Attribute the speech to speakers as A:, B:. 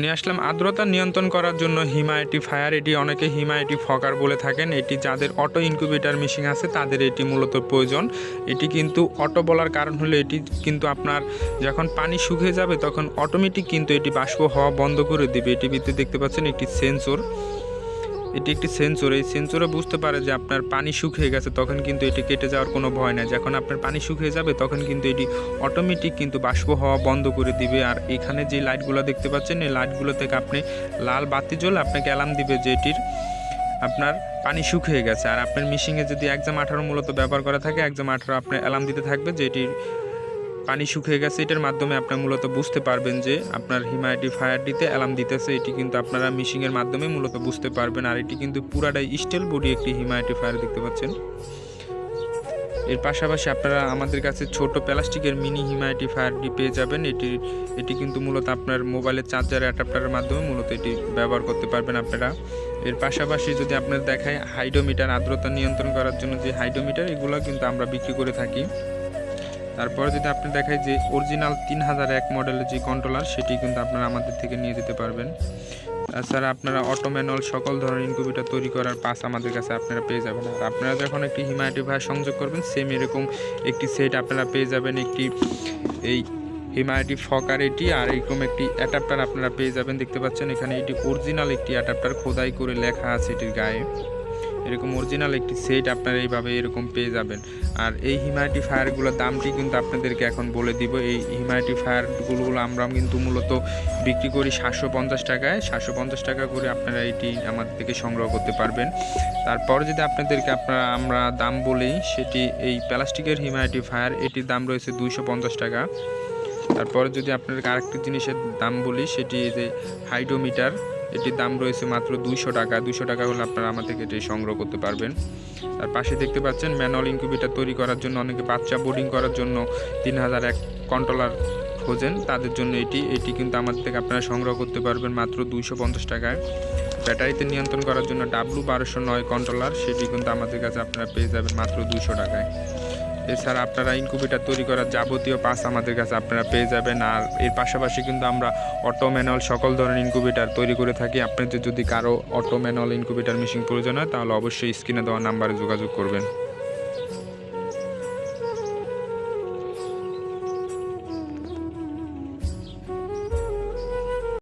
A: নিয়ে আসলাম। আর্দ্রতা নিয়ন্ত্রণ করার জন্য হিমায়টি ফায়ার, এটি অনেকে হিমায়টি ফকার বলে থাকেন। এটি যাদের অটো ইনকিউবেটার মেশিন আছে, তাদের এটি মূলত প্রয়োজন। এটি কিন্তু অটো বলার কারণ হলো এটি কিন্তু আপনার যখন পানি শুকিয়ে যাবে তখন অটোমেটিক কিন্তু এটি বাষ্প হওয়া বন্ধ করে দেবে। এটি ভিতরে দেখতে পাচ্ছেন একটি সেন্সর এটি একটি সেন্সর এই সেন্সরে বুঝতে পারে যে আপনার পানি শুকিয়ে গেছে, তখন কিন্তু এটি কেটে যাওয়ার কোনো ভয় নাই। যখন আপনার পানি শুকিয়ে যাবে, তখন কিন্তু এটি অটোমেটিক কিন্তু বাষ্প হওয়া বন্ধ করে দিবে। আর এখানে যে লাইটগুলো দেখতে পাচ্ছেন, এই লাইটগুলো থেকে আপনি লাল বাতি জ্বলে আপনাকে অ্যালার্ম দিবে যে এটির আপনার পানি শুকিয়ে গেছে। আর আপনার মিশিংয়ে যদি একজাম আঠারো মূলত ব্যবহার করা থাকে একজাম আঠারো আপনার অ্যালার্ম দিতে থাকবে যে এটির পানি শুকিয়ে গেছে, এটার মাধ্যমে আপনার মূলত বুঝতে পারবেন যে আপনার হিমায়টি ফায়ার দিতে অ্যালার্ম দিতেছে, এটি কিন্তু আপনারা মিশিংয়ের মাধ্যমে মূলত বুঝতে পারবেন। আর এটি কিন্তু পুরাটাই স্টিল বডি একটি হিমায়টি ফায়ার দেখতে পাচ্ছেন। এর পাশাপাশি আপনারা আমাদের কাছে ছোট প্লাস্টিকের মিনি হিমায়টি ফায়ারটি পেয়ে যাবেন। এটি এটি কিন্তু মূলত আপনার মোবাইলের চার্জার অ্যাডাপ্টারের মাধ্যমে মূলত এটি ব্যবহার করতে পারবেন আপনারা। এর পাশাপাশি যদি আপনার দেখায় হাইডোমিটার আর্দ্রতা নিয়ন্ত্রণ করার জন্য যে হাইডোমিটার এগুলো কিন্তু আমরা বিক্রি করে থাকি। তারপরে যদি আপনি দেখায় যে অরিজিনাল তিন হাজার এক মডেলের যে কন্ট্রোলার সেটি কিন্তু আপনারা আমাদের থেকে নিয়ে যেতে পারবেন। তাছাড়া আপনারা অটো ম্যানুয়াল সকল ধরনের ইনকিউবেটর তৈরি করার পাস আমাদের কাছে আপনারা পেয়ে যাবেন। আর আপনারা যখন একটি হিমায়টি ভাই সংযোগ করবেন সেম এরকম একটি সেট আপনারা পেয়ে যাবেন একটি এই হিমায়টি ফকার এটি, আর এরকম একটি অ্যাডাপ্টার আপনারা পেয়ে যাবেন। দেখতে পাচ্ছেন এখানে এটি অরিজিনাল একটি অ্যাডাপ্টার খোদাই করে লেখা আছে এটির গায়ে। এরকম অরিজিনাল একটি সেট আপনারা এইভাবে এরকম পেয়ে যাবেন। আর এই হিমায়টি ফায়ারগুলোর দামটি কিন্তু আপনাদেরকে এখন বলে দিব। এই হিমায়টি ফায়ারগুলো আমরা কিন্তু মূলত বিক্রি করি সাতশো পঞ্চাশ টাকায়। সাতশো পঞ্চাশ টাকা করে আপনারা এটি আমাদের থেকে সংগ্রহ করতে পারবেন। তারপর যদি আপনাদেরকে আপনারা, আমরা দাম বলি, সেটি এই প্লাস্টিকের হিমায়টি ফায়ার এটির দাম রয়েছে দুইশো পঞ্চাশ টাকা। তারপরে যদি আপনাদেরকে আরেকটি জিনিসের দাম বলি, সেটি যে হাইড্রোমিটার এটির দাম রয়েছে মাত্র দুইশো টাকা। দুইশো টাকা হলে আপনারা আমার থেকে এটি সংগ্রহ করতে পারবেন। আর পাশে দেখতে পাচ্ছেন, ম্যানুয়াল ইনকিউবেটার তৈরি করার জন্য, অনেকে বাচ্চা বোর্ডিং করার জন্য তিন হাজার এক কন্ট্রোলার খোঁজেন। তাদের জন্য এটি এটি কিন্তু আমাদের থেকে আপনারা সংগ্রহ করতে পারবেন মাত্র দুইশো পঞ্চাশ টাকায়। ব্যাটারিতে নিয়ন্ত্রণ করার জন্য ডাব্লু বারোশো নয় কন্ট্রোলার, সেটি কিন্তু আমাদের কাছে আপনারা পেয়ে যাবেন মাত্র দুইশো টাকায়। এছাড়া আপনারা ইনকুবেটার তৈরি করার যাবতীয় পাস আমাদের কাছে আপনারা পেয়ে যাবেন। আর এর পাশাপাশি কিন্তু আমরা অটো ম্যানুয়াল সকল ধরনের ইনকুবেটার তৈরি করে থাকি। আপনাদের যদি কারও অটো ম্যানুয়াল ইনকুবেটার মেশিন প্রয়োজন হয়, তাহলে অবশ্যই স্ক্রিনে দেওয়া নাম্বারে যোগাযোগ করবেন।